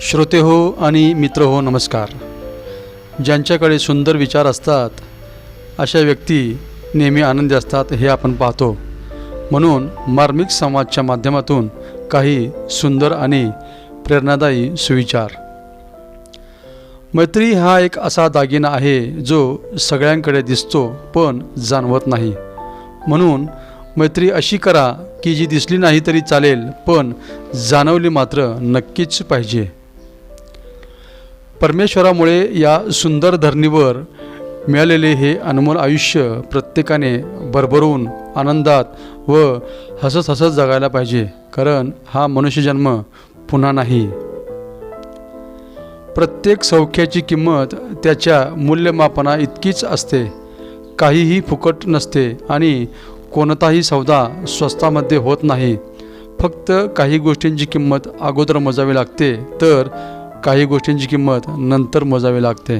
श्रोते हो आणि मित्र हो नमस्कार. ज्यांच्याकडे सुंदर विचार असतात अशा व्यक्ती नेहमी आनंदी असतात हे आपण पाहतो. म्हणून मार्मिक संवादच्या माध्यमातून काही सुंदर आणि प्रेरणादायी सुविचार. मैत्री हा एक असा दागिना आहे जो सगळ्यांकडे दिसतो पण जाणवत नाही. म्हणून मैत्री अशी करा की जी दिसली नाही तरी चालेल पण जाणवली मात्र नक्कीच पाहिजे. परमेश्वरामुळे या सुंदर धरणीवर मिळालेले हे अनमोल आयुष्य प्रत्येकाने भरभरून आनंदात व हसत हसत जगायला पाहिजे कारण हा मनुष्यजन्म पुन्हा नाही. प्रत्येक सौख्याची किंमत त्याच्या मूल्यमापना इतकीच असते. काहीही फुकट नसते आणि कोणताही सौदा स्वस्तामध्ये होत नाही. फक्त काही गोष्टींची किंमत अगोदर मोजावी लागते तर काही गोष्टींची किंमत नंतर मोजावी लागते.